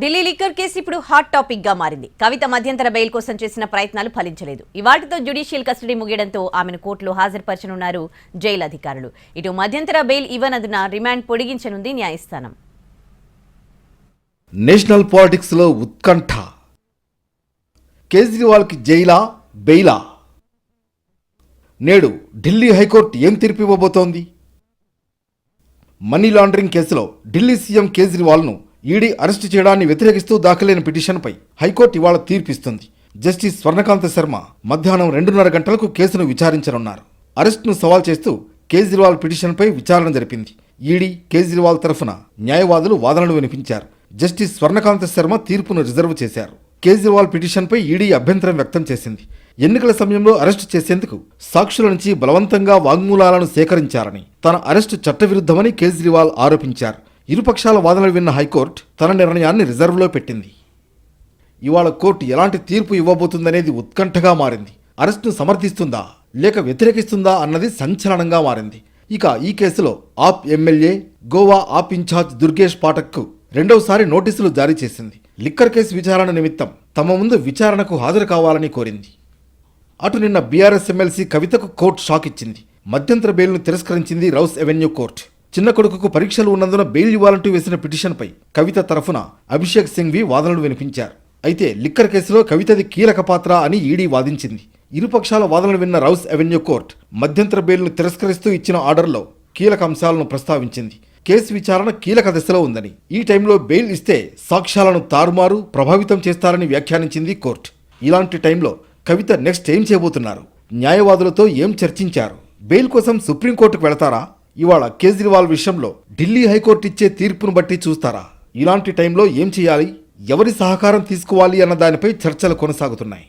Delhi liquor case ఇప్పుడు hot టాపిక్గా మారింది. కవిత మధ్యంతర బెయిల్ కోసం చేసిన ప్రయత్నాలు ఫలించలేదు. ఇవాటితో జ్యుడిషియల్ కస్టడీ ముగియడంతో ఆమెను కోర్టులో హాజరుపరచనున్నారు జైలు అధికారులు. ఇటు మధ్యంతర బెయిల్ ఇవ్వనందున రిమాండ్ పొడిగించనుంది న్యాయస్థానం. నేషనల్ పాలిటిక్స్లో ఉత్కంఠ. కేజ్రీవాల్కి జైలా బెయిలా? నేడు ఢిల్లీ హైకోర్టు ఏం తీర్పు ఇవ్వబోతోంది మనీ లాండరింగ్ కేసులో ఢిల్లీ సీఎం కేజ్రీవాల్ను ఈడీ అరెస్టు చేయడాన్ని వ్యతిరేకిస్తూ దాఖలైన పిటిషన్పై హైకోర్టు ఇవాళ తీర్పిస్తుంది. జస్టిస్ స్వర్ణకాంత శర్మ మధ్యాహ్నం రెండున్నర గంటలకు కేసును విచారించనున్నారు. అరెస్టును సవాల్ చేస్తూ కేజ్రీవాల్ పిటిషన్పై విచారణ జరిపింది. ఈడీ కేజ్రీవాల్ తరఫున న్యాయవాదులు వాదనలు వినిపించారు. జస్టిస్ స్వర్ణకాంత శర్మ తీర్పును రిజర్వ్ చేశారు. కేజ్రీవాల్ పిటిషన్పై ఈడీ అభ్యంతరం వ్యక్తం చేసింది. ఎన్నికల సమయంలో అరెస్టు చేసేందుకు సాక్షుల నుంచి బలవంతంగా వాంగ్మూలాలను సేకరించారని తన అరెస్టు చట్టవిరుద్ధమని కేజ్రీవాల్ ఆరోపించారు. ఇరుపక్షాల వాదనలు విన్న హైకోర్టు తన నిర్ణయాన్ని రిజర్వ్లో పెట్టింది. ఇవాళ కోర్టు ఎలాంటి తీర్పు ఇవ్వబోతుందనేది ఉత్కంఠగా మారింది. అరెస్టును సమర్థిస్తుందా లేక వ్యతిరేకిస్తుందా అన్నది సంచలనంగా మారింది. ఇక ఈ కేసులో AAP MLA Goa AAP in charge Durgesh పాఠక్కు రెండవసారి నోటీసులు జారీ చేసింది. లిక్కర్ కేసు విచారణ నిమిత్తం తమ ముందు విచారణకు హాజరు కావాలని కోరింది. అటు నిన్న బీఆర్ఎస్ ఎమ్మెల్సీ కవితకు కోర్టు షాక్ ఇచ్చింది. మధ్యంతర బెయిల్ను తిరస్కరించింది రౌస్ ఎవెన్యూ కోర్టు. చిన్న కొడుకుకు పరీక్షలు ఉన్నందున బెయిల్ ఇవ్వాలంటూ వేసిన పిటిషన్పై కవిత తరఫున అభిషేక్ సింఘ్వి వాదనలు వినిపించారు. అయితే లిక్కర్ కేసులో కవితది కీలక పాత్ర అని ఈడీ వాదించింది. ఇరుపక్షాల వాదనలు విన్న రౌస్ అవెన్యూ కోర్టు మధ్యంతర బెయిల్ను తిరస్కరిస్తూ ఇచ్చిన ఆర్డర్లో కీలక అంశాలను ప్రస్తావించింది. కేసు విచారణ కీలక దశలో ఉందని ఈ టైంలో బెయిల్ ఇస్తే సాక్ష్యాలను తారుమారు ప్రభావితం చేస్తారని వ్యాఖ్యానించింది కోర్టు. ఇలాంటి టైంలో కవిత నెక్స్ట్ ఏం చేయబోతున్నారు? న్యాయవాదులతో ఏం చర్చించారు? బెయిల్ కోసం సుప్రీంకోర్టుకు వెళతారా? ఇవాళ కేజ్రీవాల్ విషయంలో ఢిల్లీ హైకోర్టు ఇచ్చే తీర్పును బట్టి చూస్తారా? ఇలాంటి టైంలో ఏం చేయాలి? ఎవరి సహకారం తీసుకోవాలి అన్న దానిపై చర్చలు కొనసాగుతున్నాయి.